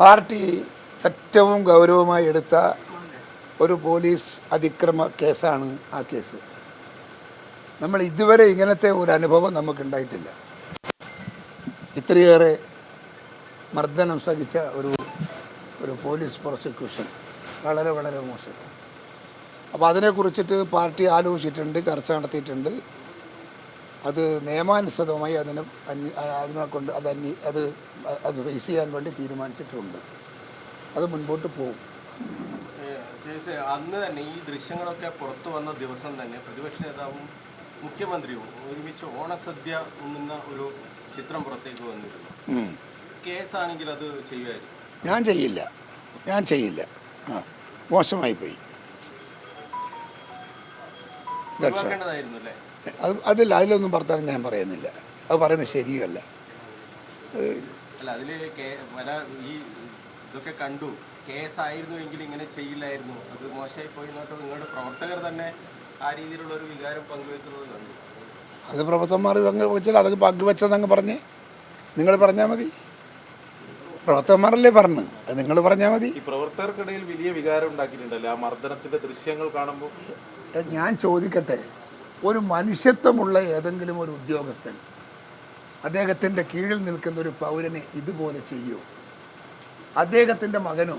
Party ഏറ്റവും ഗൗരവമായി എടുത്ത ഒരു പോലീസ് അതിക്രമ കേസാണ് ആ കേസ്. നമ്മൾ ഇതുവരെ ഇങ്ങനത്തെ ഒരു അനുഭവം നമുക്കുണ്ടായിട്ടില്ല. ഇത്രയേറെ മർദ്ദനം സഹിച്ച ഒരു ഒരു പോലീസ് പ്രോസിക്യൂഷൻ വളരെ വളരെ മോശം. അപ്പോൾ അതിനെക്കുറിച്ചിട്ട് പാർട്ടി ആലോചിച്ചിട്ടുണ്ട് ചർച്ച നടത്തിയിട്ടുണ്ട്. അത് നിയമാനുസൃതമായി അതിനെ അതിനെ കൊണ്ട് അത് അന്വേ അത് അത് ഫേസ് ചെയ്യാൻ വേണ്ടി തീരുമാനിച്ചിട്ടുണ്ട്. അത് മുൻപോട്ട് പോകും അന്ന് തന്നെ ഈ ദൃശ്യങ്ങളൊക്കെ പുറത്തു വന്ന ദിവസം തന്നെ പ്രതിപക്ഷ നേതാവും മുഖ്യമന്ത്രിയും ഒരുമിച്ച് ഓണസദ്യ ഉണ്ണുന്ന ഒരു ചിത്രം പുറത്തേക്ക് വന്നിരുന്നു. കേസാണെങ്കിൽ അത് ചെയ്യുമായിരുന്നു. ഞാൻ ചെയ്യില്ല. ഞാൻ ചെയ്യില്ല. ആ മോശമായി പോയി. ഒഴിവാക്കേണ്ടതായിരുന്നു അല്ലേ? അത് അതില്ല അതിലൊന്നും വർത്താനം ഞാൻ പറയുന്നില്ല. അത് പറയുന്നത് ശരിയല്ല. അല്ല അതിൽ പല ഈ ഇതൊക്കെ കണ്ടു. കേസായിരുന്നു എങ്കിൽ ഇങ്ങനെ ചെയ്യില്ലായിരുന്നു. അത് മോശമായി പോയി വെച്ചാൽ നിങ്ങളുടെ പ്രവർത്തകർ തന്നെ ആ രീതിയിലുള്ള ഒരു വികാരം പങ്കുവെക്കുന്നത് കണ്ടു. അത് പ്രവർത്തന്മാർ പങ്കുവെച്ചാൽ അതൊക്കെ പങ്കുവെച്ചതങ്ങ് പറഞ്ഞ് നിങ്ങൾ പറഞ്ഞാൽ മതി. പ്രവർത്തകന്മാരല്ലേ പറഞ്ഞു. അത് നിങ്ങൾ പറഞ്ഞാൽ മതി. ഈ പ്രവർത്തകർക്കിടയിൽ വലിയ വികാരം ഉണ്ടാക്കിയിട്ടുണ്ടല്ലോ? ആ മർദ്ദനത്തിന്റെ ദൃശ്യങ്ങൾ കാണുമ്പോൾ ഞാൻ ചോദിക്കട്ടെ. ഒരു മനുഷ്യത്വമുള്ള ഏതെങ്കിലും ഒരു ഉദ്യോഗസ്ഥൻ അദ്ദേഹത്തിന്റെ കീഴിൽ നിൽക്കുന്ന ഒരു പൗരനെ ഇതുപോലെ ചെയ്യൂ? അദ്ദേഹത്തിന്റെ മകനോ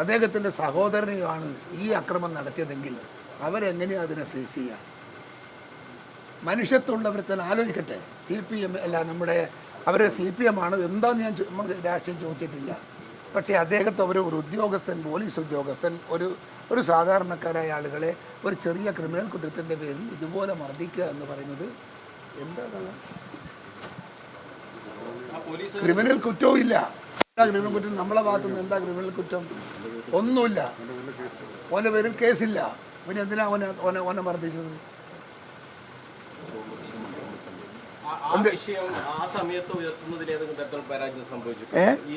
അദ്ദേഹത്തിന്റെ സഹോദരനെയോ ആണ് ഈ അക്രമം നടത്തിയതെങ്കിൽ അവരെങ്ങനെയാണ് അതിനെ ഫേസ് ചെയ്യുക മനുഷ്യത്വമുള്ളവർ തന്നെ ആലോചിക്കട്ടെ. സി പി എം അല്ല നമ്മുടെ അവരെ സി പി എം ആണ് എന്താന്ന് ഞാൻ രാഷ്ട്രീയം ചോദിച്ചിട്ടില്ല. പക്ഷേ അദ്ദേഹത്തെ ഒരു ഒരു ഉദ്യോഗസ്ഥൻ പോലീസ് ഉദ്യോഗസ്ഥൻ ഒരു ഒരു സാധാരണക്കാരായ ആളുകളെ ഒരു ചെറിയ ക്രിമിനൽ കുറ്റത്തിന്റെ പേരിൽ ഇതുപോലെ മർദ്ദിക്കുക എന്ന് പറയുന്നത് എന്താ ആ പോലീസ് ക്രിമിനൽ കുറ്റവും ഇല്ല. എന്താ ക്രിമിനൽ കുറ്റം? നമ്മളെ ഭാഗത്തു നിന്ന് എന്താ ക്രിമിനൽ കുറ്റം? ഒന്നുമില്ല. ഓന്റെ പേരിൽ കേസില്ല. പിന്നെ എന്തിനാ അവനെ ഓനെ ഓനെ മർദ്ദിച്ചത്? ആ- ആ വിഷയം ആ സമയത്ത് ഉയർത്തുന്നതിൽ ഏതെങ്കിലും തരത്തിലുള്ള പരാജയം സംഭവിച്ചു. ഈ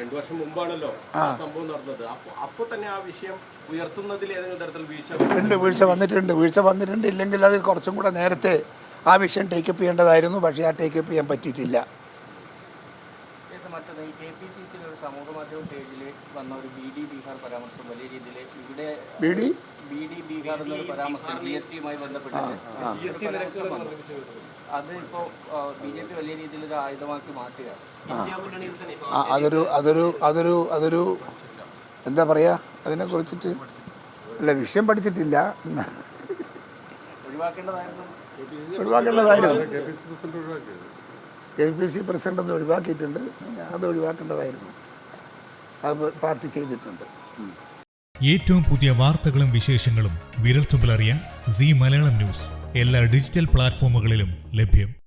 രണ്ടു വർഷം മുമ്പാണല്ലോ സംഭവം നടന്നത്. അപ്പൊ അപ്പൊ തന്നെ ആ വിഷയം ഉയർത്തുന്നതിൽ ഏതെങ്കിലും തരത്തിൽ വീഴ്ച ഉണ്ട് വീഴ്ച വന്നിട്ടുണ്ട്. വീഴ്ച വന്നിട്ടുണ്ട് ഇല്ലെങ്കിൽ അതിൽ കുറച്ചും കൂടെ നേരത്തെ ആ വിഷയം ടേക്കപ്പ് ചെയ്യേണ്ടതായിരുന്നു. പക്ഷേ ആ ടേക്കപ്പ് ചെയ്യാൻ പറ്റിയിട്ടില്ല. മറ്റത് ഈ കെ പി സി സിയിലെ ഒരു സമൂഹ മാധ്യമ പേജിൽ വന്ന ഒരു ബി ഡി ബീഹാർ പരാമർശം വലിയ രീതിയിൽ ഇവിടെ B D B D Bihar എന്നൊരു പരാമർശം ജി എസ് ടിയുമായി ബന്ധപ്പെട്ട്. അത് ഇപ്പോൾ ബി ജെ പി വലിയ രീതിയിൽ ഒരു ആയുധമാക്കി മാറ്റുകയാണ്. ആ. അതൊരു അതൊരു അതൊരു അതൊരു എന്താ പറയുക അതിനെക്കുറിച്ചിട്ട്? അല്ല വിഷയം പഠിച്ചിട്ടില്ല. ഒഴിവാക്കേണ്ടതായിരുന്നു. ഒഴിവാക്കേണ്ടതായിരുന്നു. കെ പി സി പ്രസിഡന്റ് ഒന്ന് ഒഴിവാക്കിയിട്ടുണ്ട്. അത് ഒഴിവാക്കേണ്ടതായിരുന്നു. അത് പാർട്ടി ചെയ്തിട്ടുണ്ട്. ഏറ്റവും പുതിയ വാർത്തകളും വിശേഷങ്ങളും വിരൽത്തുമ്പിലറിയാൻ സി മലയാളം ന്യൂസ്. എല്ലാ ഡിജിറ്റൽ പ്ലാറ്റ്ഫോമുകളിലും ലഭ്യം.